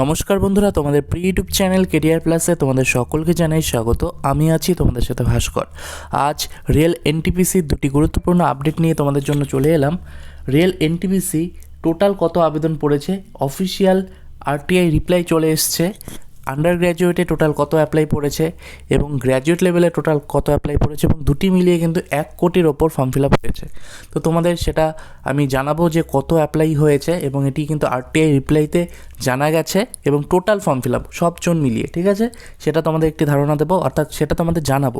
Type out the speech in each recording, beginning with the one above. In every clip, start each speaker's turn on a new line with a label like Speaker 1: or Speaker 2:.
Speaker 1: নমস্কার বন্ধুরা, তোমাদের প্রি ইউটিউব চ্যানেল কেরিয়ার প্লাসে তোমাদের সকলকে জানাই স্বাগত। আমি আছি তোমাদের সাথে ভাস্কর। আজ রিয়েল এনটিপিসির দুটি গুরুত্বপূর্ণ আপডেট নিয়ে তোমাদের জন্য চলে এলাম। রিয়েল এনটিপিসি টোটাল কত আবেদন পড়েছে? অফিসিয়াল আরটিআই রিপ্লাই চলে এসছে। আন্ডার গ্র্যাজুয়েটে টোটাল কত অ্যাপ্লাই পড়েছে এবং গ্র্যাজুয়েট লেভেলে টোটাল কত অ্যাপ্লাই পড়েছে এবং দুটি মিলিয়ে কিন্তু এক কোটির ওপর ফর্ম ফিল আপ হয়েছে। তো তোমাদের সেটা আমি জানাব যে কত অ্যাপ্লাই হয়েছে এবং এটি কিন্তু আরটিআই রিপ্লাইতে জানা গেছে এবং টোটাল ফর্ম ফিল আপ সবজন মিলিয়ে, ঠিক আছে? সেটা তোমাদের একটি ধারণা দেবো, অর্থাৎ সেটা তোমাদের জানাব,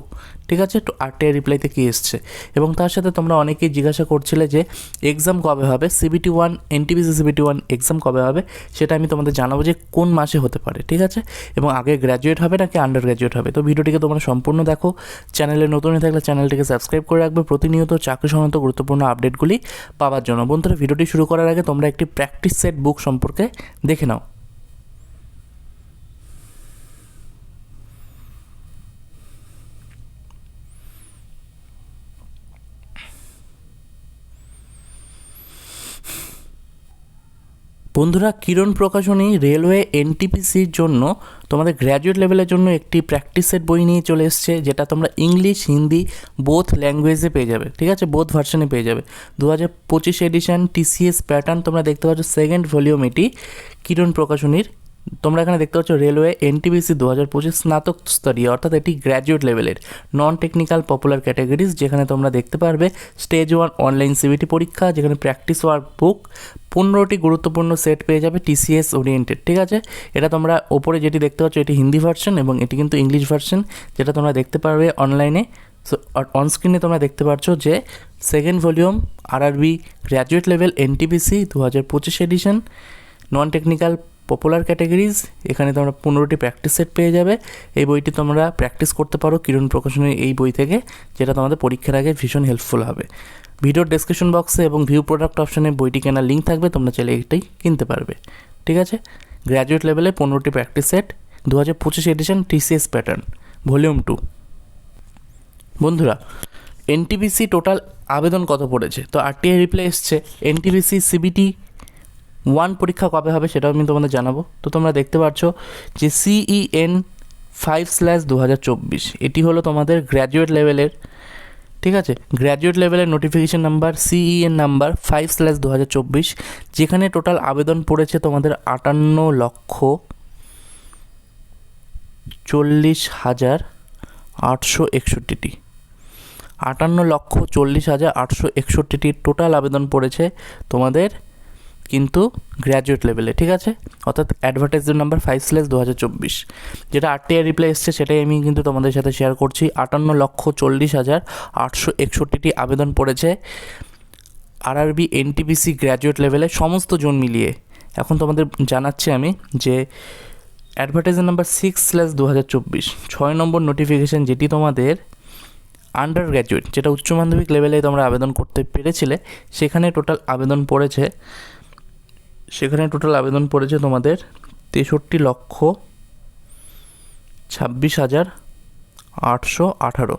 Speaker 1: ঠিক আছে? তো আরটিআই রিপ্লাইতে কী এসছে? এবং তার সাথে তোমরা অনেকেই জিজ্ঞাসা করছিলে যে এক্সাম কবে হবে? CBT one NTPC CBT one exam কবে হবে? সেটা আমি তোমাদের জানাব যে কোন মাসে হতে পারে, ঠিক আছে? এবং আগে গ্র্যাজুয়েট হবে নাকি আন্ডার গ্র্যাজুয়েট হবে? তো ভিডিওটিকে তোমরা সম্পূর্ণ দেখো। চ্যানেলে নতুন হয়ে থাকলে চ্যানেলটিকে সাবস্ক্রাইব করে রাখবে। প্রতিনিয়ত চাকরি সংক্রান্ত গুরুত্বপূর্ণ আপডেটগুলি পাওয়ার জন্য। বন্ধুরা, ভিডিওটি শুরু করার আগে তোমরা একটি প্র্যাকটিস সেট বুক সম্পর্কে দেখে নাও। বন্ধুরা, কিরণ প্রকাশনী রেলওয়ে এনটিপিসির জন্য তোমাদের গ্র্যাজুয়েট লেভেলের জন্য একটি প্র্যাকটিসের বই নিয়ে চলে এসছে, যেটা তোমরা ইংলিশ হিন্দি বোথ ল্যাঙ্গুয়েজে পেয়ে যাবে, ঠিক আছে? বোথ ভার্সনে পেয়ে যাবে। দু হাজার পঁচিশ এডিশান টিসিএস প্যাটার্ন তোমরা দেখতে পাচ্ছ সেকেন্ড ভলিউম এটি কিরণ প্রকাশনীর। তোমরা এখানে দেখতে পাচ্ছ রেলওয়ে এনটিবিসি দু হাজার পঁচিশ স্নাতক স্তরীয়, অর্থাৎ এটি গ্র্যাজুয়েট লেভেলের নন টেকনিক্যাল পপুলার ক্যাটাগরিজ যেখানে তোমরা দেখতে পারবে স্টেজ ওয়ান অনলাইন সিবিটি পরীক্ষা, যেখানে প্র্যাকটিস ওয়ার্ক বুক পনেরোটি গুরুত্বপূর্ণ সেট পেয়ে যাবে টিসিএস ওরিয়েন্টেড ঠিক আছে? এটা তোমরা ওপরে যেটি দেখতে পাচ্ছ, এটি হিন্দি ভার্সন এবং এটি কিন্তু ইংলিশ ভার্সন যেটা তোমরা দেখতে পারবে অনলাইনে সো অন স্ক্রিনে তোমরা দেখতে পাচ্ছ যে second volume RRB graduate level NTPC দু হাজার পঁচিশ edition non technical popular categories এখানে তোমরা পনেরোটি প্র্যাকটিস সেট পেয়ে যাবে। এই বইটি তোমরা প্র্যাকটিস করতে পারো কিরণ প্রকাশনের এই বই থেকে, যেটা তোমাদের পরীক্ষার আগে ভীষণ হেল্পফুল হবে। ভিডিওর ডেসক্রিপশন বক্সে এবং ভিউ প্রোডাক্ট অপশনে বইটি কেনার লিঙ্ক থাকবে, তোমরা চাইলে এটাই কিনতে পারবে। ঠিক আছে? গ্র্যাজুয়েট লেভেলে পনেরোটি প্র্যাকটিস সেট দু হাজার পঁচিশ edition TCS pattern volume two বন্ধুরা এনটিপিসি টোটাল আবেদন কত পড়েছে? তো আরটিআই রিপ্লাই এসছে এনটিপিসি সিবিটি ওয়ান পরীক্ষা কবে হবে সেটাও আমি তোমাদের জানাব। তো তোমরা দেখতে পাচ্ছ যে সিইএন ফাইভ স্ল্যাশ দু হাজার চব্বিশ, এটি হলো তোমাদের গ্র্যাজুয়েট লেভেলের ঠিক আছে? গ্র্যাজুয়েট লেভেলের notification number CEN number five slash দু হাজার চব্বিশ, যেখানে টোটাল আবেদন পড়েছে তোমাদের আটান্ন লক্ষ চল্লিশ হাজার আটশো একষট্টিটি। আটান্ন লক্ষ চল্লিশ হাজার আটশো একষট্টিটি টোটাল আবেদন পড়েছে তোমাদের কিন্তু গ্র্যাজুয়েট লেভেলে ঠিক আছে? অর্থাৎ অ্যাডভার্টাইজমেন্ট নাম্বার ফাইভ স্ল্যাশ দু হাজার চব্বিশ। যেটা আরটিআই রিপ্লাই এসছে, সেটাই আমি কিন্তু তোমাদের সাথে শেয়ার করছি। আটান্ন লক্ষ চল্লিশ হাজার আটশো একষট্টিটি আবেদন পড়েছে আর আরআরবি এনটিপিসি গ্র্যাজুয়েট লেভেলে সমস্ত জোন মিলিয়ে। এখন তোমাদের জানাচ্ছি আমি যে অ্যাডভার্টাইজার নাম্বার সিক্স স্ল্যাশ দু হাজার চব্বিশ, ছয় নম্বর নোটিফিকেশান যেটি তোমাদের আন্ডার গ্র্যাজুয়েট যেটা উচ্চ মাধ্যমিক লেভেলে তোমরা আবেদন করতে পেরেছিলে, সেখানে টোটাল আবেদন পড়েছে সেখানে টোটাল আবেদন পড়েছে তোমাদের তেষট্টি লক্ষ ছাব্বিশ হাজার আটশো আঠারো।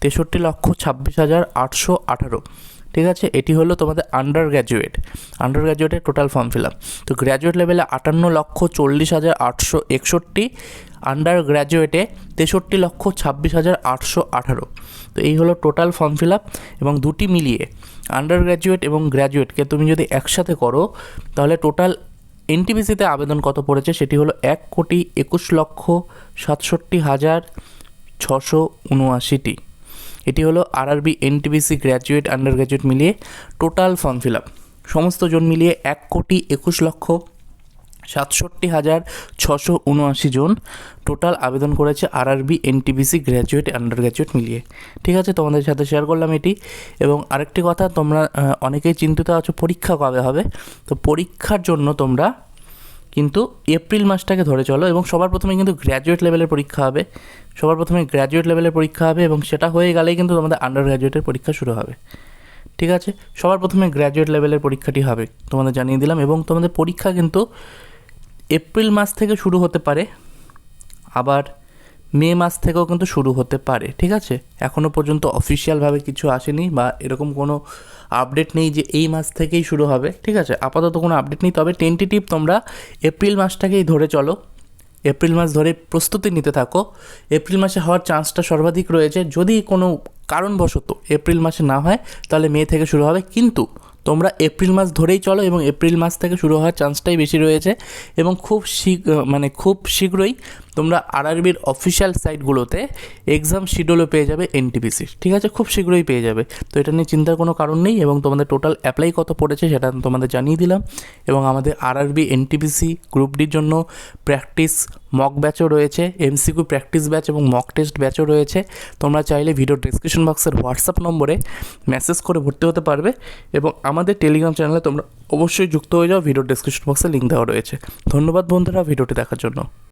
Speaker 1: তেষট্টি লক্ষ ছাব্বিশ হাজার আটশো আঠারো। ঠিক আছে? এটি হলো তোমাদের আন্ডার গ্র্যাজুয়েট আন্ডার গ্র্যাজুয়েটের টোটাল ফর্ম ফিল আপ তো গ্র্যাজুয়েট লেভেলে আটান্ন লক্ষ চল্লিশ হাজার আটশো একষট্টি আন্ডার গ্র্যাজুয়েটে তেষট্টি লক্ষ ছাব্বিশ হাজার আটশো আঠারো। তো এই হলো টোটাল ফর্ম ফিল আপ এবং দুটি মিলিয়ে আন্ডার গ্র্যাজুয়েট এবং গ্র্যাজুয়েটকে তুমি যদি একসাথে করো, তাহলে টোটাল এনটিপিসিতে আবেদন কত পড়েছে? সেটি হলো এক কোটি একুশ লক্ষ সাতষট্টি হাজার ছশো উনআশিটি। এটি হলো RRB NTPC graduate under graduate মিলিয়ে টোটাল ফর্ম ফিল আপ সমস্ত জন মিলিয়ে এক কোটি একুশ লক্ষ সাতষট্টি হাজার ছশো উনআশি জন টোটাল আবেদন করেছে RRB NTPC graduate under graduate মিলিয়ে। ঠিক আছে, তোমাদের সাথে শেয়ার করলাম এটি। এবং আরেকটি কথা, তোমরা অনেকেই চিন্তিত আছো, পরীক্ষা কবে হবে? তো পরীক্ষার জন্য তোমরা কিন্তু এপ্রিল মাসটাকে ধরে চলো এবং সবার প্রথমে কিন্তু গ্র্যাজুয়েট লেভেলের পরীক্ষা হবে। সবার প্রথমে গ্র্যাজুয়েট লেভেলের পরীক্ষা হবে এবং সেটা হয়ে গেলেই কিন্তু তোমাদের আন্ডার গ্র্যাজুয়েটের পরীক্ষা শুরু হবে। ঠিক আছে? সবার প্রথমে গ্র্যাজুয়েট লেভেলের পরীক্ষাটি হবে, তোমাদের জানিয়ে দিলাম এবং তোমাদের পরীক্ষা কিন্তু এপ্রিল মাস থেকে শুরু হতে পারে। আবার মে মাস থেকেও কিন্তু শুরু হতে পারে, ঠিক আছে? এখনও পর্যন্ত অফিসিয়ালভাবে কিছু আসেনি বা এরকম কোনো আপডেট নেই যে এই মাস থেকেই শুরু হবে, ঠিক আছে? আপাতত কোনো আপডেট নেই, তবে টেন্টেটিভ তোমরা এপ্রিল মাসটাকেই ধরে চলো। এপ্রিল মাস ধরে প্রস্তুতি নিতে থাকো। এপ্রিল মাসে হওয়ার চান্সটা সর্বাধিক রয়েছে। যদি কোনো কারণবশত এপ্রিল মাসে না হয়, তাহলে মে থেকে শুরু হবে। কিন্তু তোমরা এপ্রিল মাস ধরেই চলো এবং এপ্রিল মাস থেকে শুরু হওয়ার চান্সটাই বেশি রয়েছে এবং খুব শীঘ্র মানে খুব শীঘ্রই তোমরা আরআরবির অফিসিয়াল সাইটগুলোতে এক্সাম শিডিউলও পেয়ে যাবে এনটিপিসির ঠিক আছে? খুব শীঘ্রই পেয়ে যাবে। তো এটা নিয়ে চিন্তার কোনো কারণ নেই এবং তোমাদের টোটাল অ্যাপ্লাই কত পড়েছে সেটা তোমাদের জানিয়ে দিলাম এবং আমাদের আরআরবি এনটিপিসি গ্রুপ ডির জন্য প্র্যাকটিস মক ব্যাচও রয়েছে এমসিকিউ প্র্যাকটিস ব্যাচ এবং মক টেস্ট ব্যাচও রয়েছে। তোমরা চাইলে ভিডিও ডিসক্রিপশন বক্সের হোয়াটসঅ্যাপ নম্বরে মেসেজ করে ভর্তি হতে পারবে এবং আমাদের টেলিগ্রাম চ্যানেলে তোমরা অবশ্যই যুক্ত হয়ে যাও ভিডিও ডিসক্রিপশন বক্সে লিঙ্ক দেওয়া রয়েছে। ধন্যবাদ বন্ধুরা ভিডিওটি দেখার জন্য।